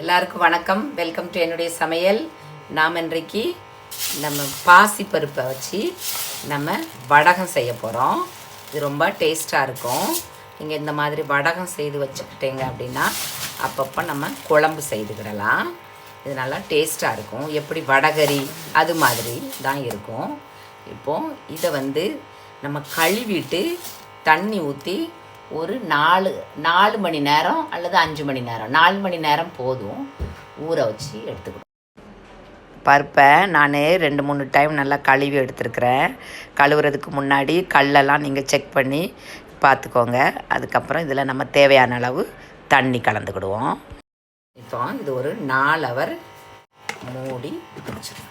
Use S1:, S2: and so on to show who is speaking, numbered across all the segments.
S1: எல்லாருக்கும் வணக்கம். Welcome to என்னுடைய சமையல். நாம் இன்றைக்கு நம்ம பாசி பருப்பை வச்சு நம்ம வடகம் செய்ய போகிறோம் இது ரொம்ப டேஸ்ட்டாக இருக்கும். நீங்கள் இந்த மாதிரி வடகம் செய்து வச்சுக்கிட்டீங்க அப்படின்னா அப்பப்போ நம்ம குழம்பு செய்துக்கிடலாம் இது நல்லா டேஸ்ட்டாக இருக்கும். எப்படி வடகரி அது மாதிரி தான் இருக்கும். இப்போது இதை வந்து நம்ம கழுவிட்டு தண்ணி ஊற்றி ஒரு நாலு நாலு மணி நேரம் அல்லது அஞ்சு மணி நேரம். நாலு மணி நேரம் போதும். ஊற வச்சு எடுத்துக்கணும். பருப்பை நான் ரெண்டு மூணு டைம் நல்லா கழுவி எடுத்துருக்கிறேன். கழுவுறதுக்கு முன்னாடி கல்லெல்லாம் நீங்கள் செக் பண்ணி பார்த்துக்கோங்க. அதுக்கப்புறம் இதில் நம்ம தேவையான அளவு தண்ணி கலந்துக்கிடுவோம். இப்போ இது ஒரு நாலு அவர் மூடி வச்சிருக்கோம்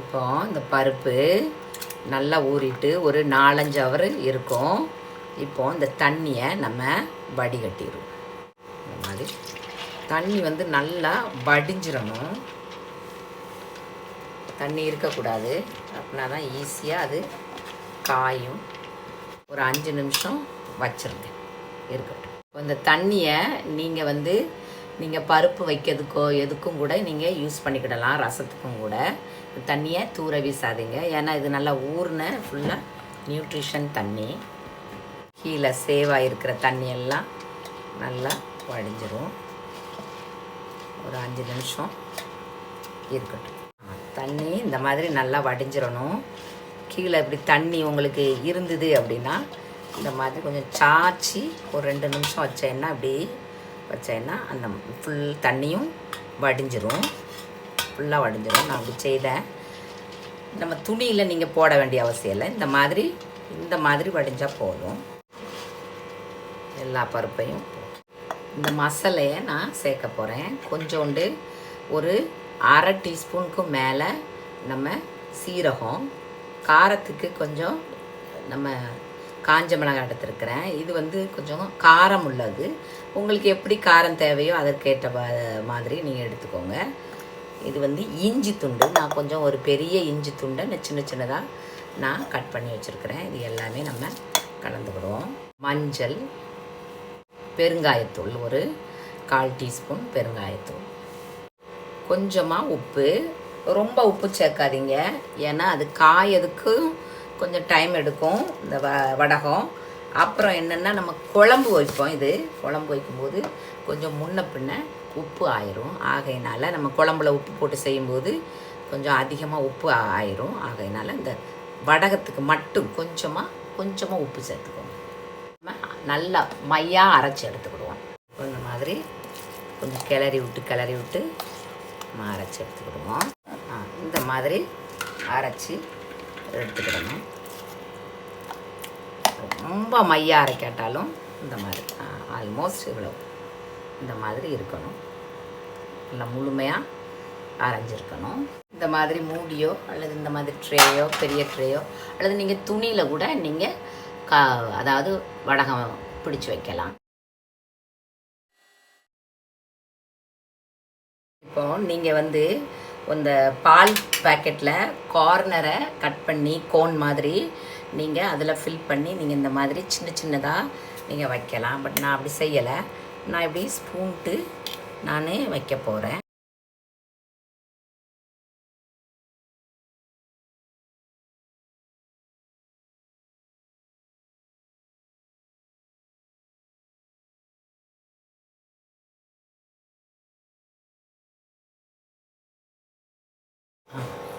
S1: இப்போ இந்த பருப்பு நல்லா ஊறிட்டு ஒரு நாலஞ்சு அவர் இருக்கும். இப்போ இந்த தண்ணியை நம்ம வடிகட்டிடுவோம். இந்த மாதிரி தண்ணி வந்து நல்லா வடிஞ்சிடணும் தண்ணி இருக்கக்கூடாது. அப்படின்னா தான் ஈஸியாக அது காயும். ஒரு அஞ்சு நிமிஷம் வச்சுருங்க. இருக்கட்டும். இந்த தண்ணியை நீங்கள் வந்து நீங்கள் பருப்பு வைக்கிறதுக்கோ எதுக்கும் கூட நீங்கள் யூஸ் பண்ணிக்கிடலாம். ரசத்துக்கும் கூட. தண்ணியை தூர வீசாதீங்க. ஏன்னா இது நல்லா ஊர்ன ஃபுல்லாக நியூட்ரிஷன் தண்ணி. கீழே சேவாக இருக்கிற தண்ணியெல்லாம் நல்லா வடிஞ்சிரும். ஒரு அஞ்சு நிமிஷம் இருக்கட்டும். தண்ணி இந்த மாதிரி நல்லா வடிஞ்சிடணும் கீழே இப்படி தண்ணி உங்களுக்கு இருந்தது அப்படின்னா இந்த மாதிரி கொஞ்சம் சாய்ச்சி ஒரு ரெண்டு நிமிஷம் வச்சேன்னா இப்படி வச்சேன்னா அந்த ஃபுல் தண்ணியும் வடிஞ்சிரும். ஃபுல்லாக வடிஞ்சிரும். நான் அப்படி செய்தேன். நம்ம துணியில் நீங்கள் போட வேண்டிய அவசியம் இல்லை. இந்த மாதிரி இந்த மாதிரி வடிஞ்சால் போதும். எல்லா பருப்பையும் இந்த மசாலையை நான் சேர்க்க போகிறேன் கொஞ்சோண்டு ஒரு அரை டீஸ்பூனுக்கு மேலே நம்ம சீரகம் காரத்துக்கு கொஞ்சம் நம்ம காஞ்ச மிளகாய் எடுத்துருக்கிறேன். இது வந்து கொஞ்சம் காரம் உள்ளது. உங்களுக்கு எப்படி காரம் தேவையோ அதற்கேற்ற மாதிரி நீங்கள் எடுத்துக்கோங்க. இது வந்து இஞ்சி துண்டு. நான் கொஞ்சம் ஒரு பெரிய இஞ்சி துண்டை நான் சின்ன சின்னதாக நான் கட் பண்ணி வச்சுருக்கிறேன். இது எல்லாமே நம்ம கலந்துக்கிடுவோம். மஞ்சள் பெருங்காயத்தூள் ஒரு கால் டீஸ்பூன் பெருங்காயத்தூள். கொஞ்சமாக உப்பு. ரொம்ப உப்பு சேர்க்காதீங்க. ஏன்னா அது காயதுக்கு கொஞ்சம் டைம் எடுக்கும் இந்த வ வடகம். அப்புறம் என்னென்னா நம்ம குழம்பு வைப்போம் இது. குழம்பு வைக்கும்போது கொஞ்சம் முன்ன பின்ன உப்பு ஆயிரும். ஆகையினால நம்ம குழம்புல உப்பு போட்டு செய்யும்போது கொஞ்சம் அதிகமாக உப்பு ஆயிரும். ஆகையினால இந்த வடகத்துக்கு மட்டும் கொஞ்சமாக கொஞ்சமாக உப்பு சேர்த்துக்கோங்க. நல்லா மையாக அரைச்சி எடுத்துக்கிடுவோம். இந்த மாதிரி கொஞ்சம் கிளறி விட்டு கிளறி விட்டு நம்ம அரைச்சி எடுத்துக்கிடுவோம். இந்த மாதிரி அரைச்சி எடுத்துக்கிடணும். ரொம்ப மையாக அரைக்காட்டாலும் இந்த மாதிரி ஆல்மோஸ்ட் இவ்வளோ இந்த மாதிரி இருக்கணும். நல்லா முழுமையாக அரைஞ்சிருக்கணும். இந்த மாதிரி மூடியோ அல்லது இந்த மாதிரி ட்ரேயோ பெரிய ட்ரேயோ அல்லது நீங்கள் துணியில் கூட நீங்கள் கா அதாவது வடகம் பிடிச்சு வைக்கலாம். இப்போ நீங்கள் வந்து இந்த பால் பேக்கெட்டில் கார்னரை கட் பண்ணி கோன் மாதிரி நீங்கள் அதில் ஃபில் பண்ணி நீங்கள் இந்த மாதிரி சின்ன சின்னதாக நீங்கள் வைக்கலாம். பட் நான் அப்படி செய்யலை. நான் இப்படி ஸ்பூன்ட்டு நான் வைக்க போகிறேன்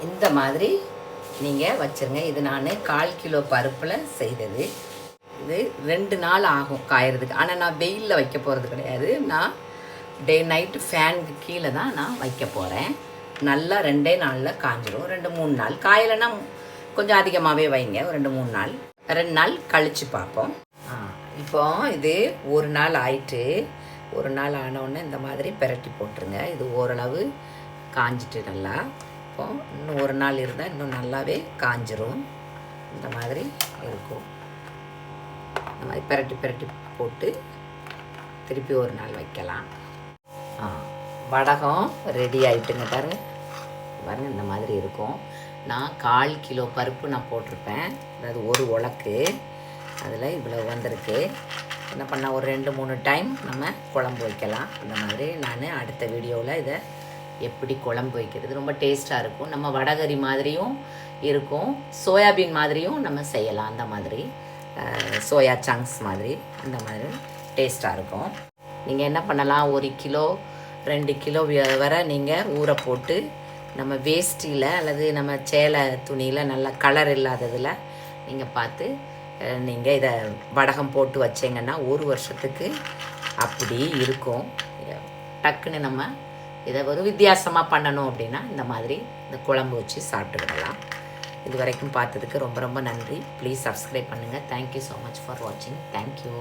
S1: இந்த மாதிரி நீங்கள் வச்சுருங்க. இது நான் கால் கிலோ பருப்பில் செய்தது. இது ரெண்டு நாள் ஆகும் காயறதுக்கு. ஆனால் நான் வெயிலில் வைக்க போகிறது கிடையாது. நான் டே நைட்டு ஃபேனுக்கு கீழே தான் நான் வைக்க போகிறேன் நல்லா ரெண்டே நாளில் காஞ்சிடும் ரெண்டு மூணு நாள். காயலைன்னா கொஞ்சம் அதிகமாகவே வைங்க. ஒரு ரெண்டு மூணு நாள். ரெண்டு நாள் கழித்து பார்ப்போம். இப்போ இது ஒரு நாள் ஆயிட்டு ஒரு நாள் ஆனவுடனே இந்த மாதிரி பிரட்டி போட்டுருங்க. இது ஓரளவு காஞ்சிட்டு நல்லா வைப்போம் இன்னும் ஒரு நாள் இருந்தால் இன்னும் நல்லாவே காஞ்சிரும். இந்த மாதிரி இருக்கும். இந்த மாதிரி பிரட்டி பிரட்டி போட்டு திருப்பி ஒரு நாள் வைக்கலாம். ஆ வடகம் ரெடி ஆகிட்டுங்க பாருங்க பாருங்க இந்த மாதிரி இருக்கும். நான் கால் கிலோ பருப்பு நான் போட்டிருப்பேன். அதாவது ஒரு உலக்கு. அதில் இவ்வளோ வந்திருக்கு. என்ன பண்ண ஒரு ரெண்டு மூணு டைம் நம்ம குழம்பு வைக்கலாம். இந்த மாதிரி நான் அடுத்த வீடியோவில் இதை எப்படி குழம்பு வைக்கிறது? ரொம்ப டேஸ்ட்டாக இருக்கும். நம்ம வடகரி மாதிரியும் இருக்கும். சோயாபீன் மாதிரியும் நம்ம செய்யலாம். அந்த மாதிரி. சோயா சங்க்ஸ் மாதிரி. அந்த மாதிரி டேஸ்ட்டாக இருக்கும். நீங்கள் என்ன பண்ணலாம்? ஒரு கிலோ ரெண்டு கிலோ வரை நீங்கள் ஊற போட்டு நம்ம வேஷ்டியில் அல்லது நம்ம சேலை துணியில் நல்ல கலர் இல்லாததில் நீங்கள் பார்த்து நீங்கள் இதை வடகம் போட்டு வச்சிங்கன்னா ஒரு வருஷத்துக்கு அப்படி இருக்கும். டக்குன்னு நம்ம இதை ஒரு வித்தியாசமாக பண்ணணும் அப்படின்னா இந்த மாதிரி இந்த குழம்பு வச்சு சாப்பிட்டுக்கிடலாம் இது வரைக்கும் பார்த்ததுக்கு ரொம்ப ரொம்ப நன்றி. ப்ளீஸ் சப்ஸ்கிரைப் பண்ணுங்கள் thank you so much for வாட்சிங் தேங்க்யூ